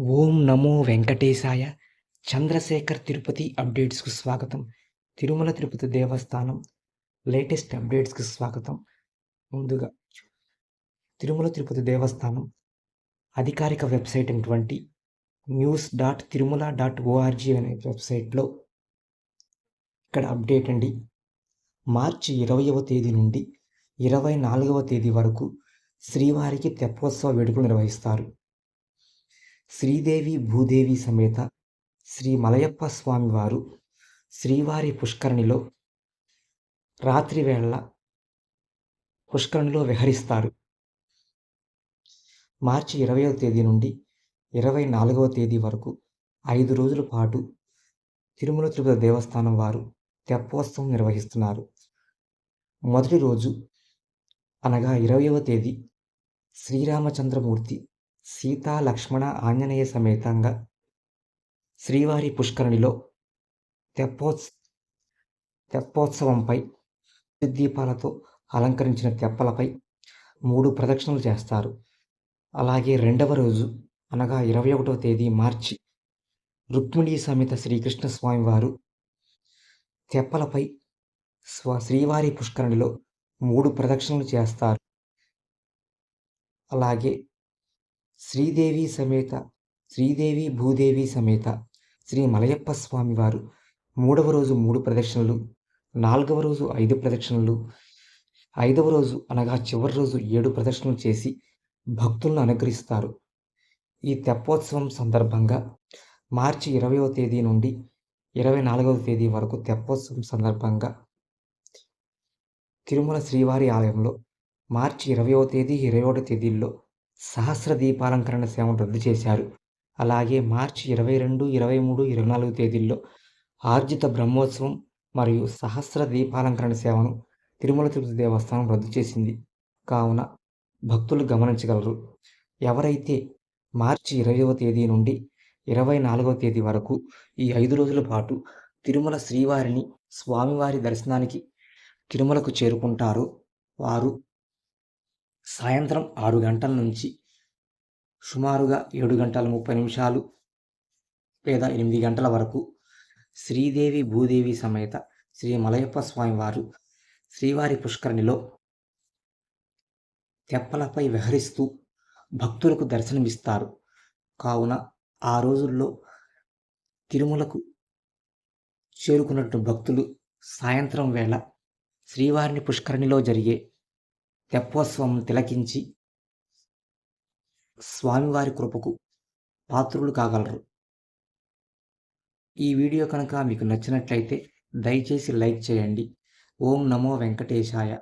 ఓం నమో వెంకటేశాయ. చంద్రశేఖర్ తిరుపతి అప్డేట్స్కు స్వాగతం. తిరుమల తిరుపతి దేవస్థానం లేటెస్ట్ అప్డేట్స్కి స్వాగతం. ముందుగా తిరుమల తిరుపతి దేవస్థానం అధికారిక వెబ్సైట్ అయినటువంటి news dot Tirumala dot ORG అనే వెబ్సైట్లో ఇక్కడ అప్డేట్ అండి. మార్చి ఇరవయవ తేదీ నుండి ఇరవై నాలుగవ తేదీ వరకు శ్రీవారికి తెప్పోత్సవ వేడుకలు నిర్వహిస్తారు. శ్రీదేవి భూదేవి సమేత శ్రీ మలయప్ప స్వామివారు శ్రీవారి పుష్కరిణిలో రాత్రి వేళ పుష్కరిణిలో విహరిస్తారు. మార్చి ఇరవయో తేదీ నుండి ఇరవై నాలుగవ తేదీ వరకు ఐదు రోజుల పాటు తిరుమల తిరుపతి దేవస్థానం వారు తెప్పోత్సవం నిర్వహిస్తున్నారు. మొదటి రోజు అనగా ఇరవయవ తేదీ శ్రీరామచంద్రమూర్తి సీతా లక్ష్మణ ఆంజనేయ సమేతంగా శ్రీవారి పుష్కరణిలో తెప్పోత్స తెప్పోత్సవంపై దీపాలతో అలంకరించిన తెప్పలపై మూడు ప్రదక్షిణలు చేస్తారు. అలాగే రెండవ రోజు అనగా ఇరవై ఒకటవ తేదీ మార్చి రుక్మిణీ సమేత శ్రీకృష్ణ స్వామివారు తెప్పలపై స్వ శ్రీవారి పుష్కరణిలో మూడు ప్రదక్షిణలు చేస్తారు. అలాగే శ్రీదేవి సమేత శ్రీదేవి భూదేవి సమేత శ్రీ మలయప్ప స్వామివారు మూడవ రోజు మూడు ప్రదక్షిణలు నాలుగవ రోజు ఐదు ప్రదక్షిణలు ఐదవ రోజు అనగా చివరి రోజు ఏడు ప్రదక్షిణలు చేసి భక్తులను అనుగ్రహిస్తారు. ఈ తెప్పోత్సవం సందర్భంగా మార్చి ఇరవయవ తేదీ నుండి ఇరవై నాలుగవ తేదీ వరకు తెప్పోత్సవం సందర్భంగా తిరుమల శ్రీవారి ఆలయంలో మార్చి ఇరవయవ తేదీ ఇరవై ఒకటో తేదీల్లో సహస్ర దీపాలంకరణ సేవను రద్దు చేశారు. అలాగే మార్చి ఇరవై రెండు ఇరవై మూడు ఇరవై నాలుగు తేదీల్లో ఆర్జిత బ్రహ్మోత్సవం మరియు సహస్ర దీపాలంకరణ సేవను తిరుమల తిరుపతి దేవస్థానం రద్దు చేసింది. కావున భక్తులు గమనించగలరు. ఎవరైతే మార్చి ఇరవైవ తేదీ నుండి ఇరవై నాలుగవ తేదీ వరకు ఈ ఐదు రోజుల పాటు తిరుమల శ్రీవారిని స్వామివారి దర్శనానికి తిరుమలకు చేరుకుంటారో వారు సాయంత్రం ఆరు గంటల నుంచి సుమారుగా ఏడు గంటల ముప్పై నిమిషాలు లేదా ఎనిమిది గంటల వరకు శ్రీదేవి భూదేవి సమేత శ్రీ మలయప్ప స్వామివారు శ్రీవారి పుష్కరిణిలో తెప్పలపై విహరిస్తూ భక్తులకు దర్శనమిస్తారు. కావున ఆ రోజుల్లో తిరుమలకు చేరుకున్నట్టు భక్తులు సాయంత్రం వేళ శ్రీవారిని పుష్కరిణిలో జరిగే తెప్పోత్సవం తిలకించి స్వామివారి కృపకు పాత్రులు కాగలరు. ఈ వీడియో కనుక మీకు నచ్చినట్లయితే దయచేసి లైక్ చేయండి. ఓం నమో వెంకటేశాయ.